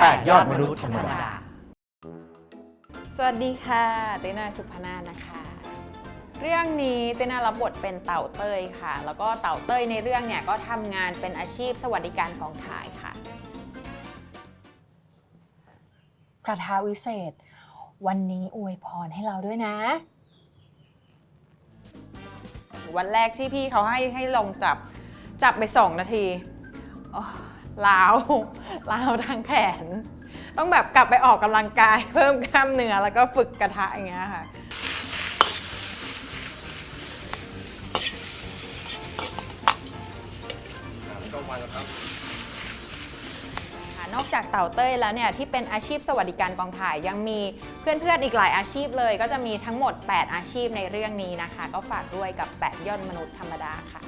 แปดยอดมนุษย์ธรรมดา สวัสดีค่ะตินาสุพนาถนะคะ เรื่องนี้ตินารับบทเป็นเต่าเต้ยค่ะ แล้วก็เต่าเต้ยในเรื่องเนี่ยก็ทำงานเป็นอาชีพสวัสดิการกองถ่ายค่ะกระทาวิเศษ วันนี้อวยพรให้เราด้วยนะ วันแรกที่พี่เขาให้ให้ลงจับจับไปสองนาทีโอ้ ล้าวล้าวทางแขน ต้องแบบกลับไปออกกำลังกาย เพิ่มกล้ามเนื้อแล้วก็ฝึกกระทะอย่างเงี้ยค่ะค่ะนอกจากเต่าเต้ยแล้วเนี่ยที่เป็นอาชีพสวัสดิการกองถ่ายยังมีเพื่อนๆอีกหลายอาชีพเลย ก็จะมีทั้งหมด 8 อาชีพในเรื่องนี้นะคะ ก็ฝากด้วยกับ 8ย่อนมนุษย์ธรรมดาค่ะ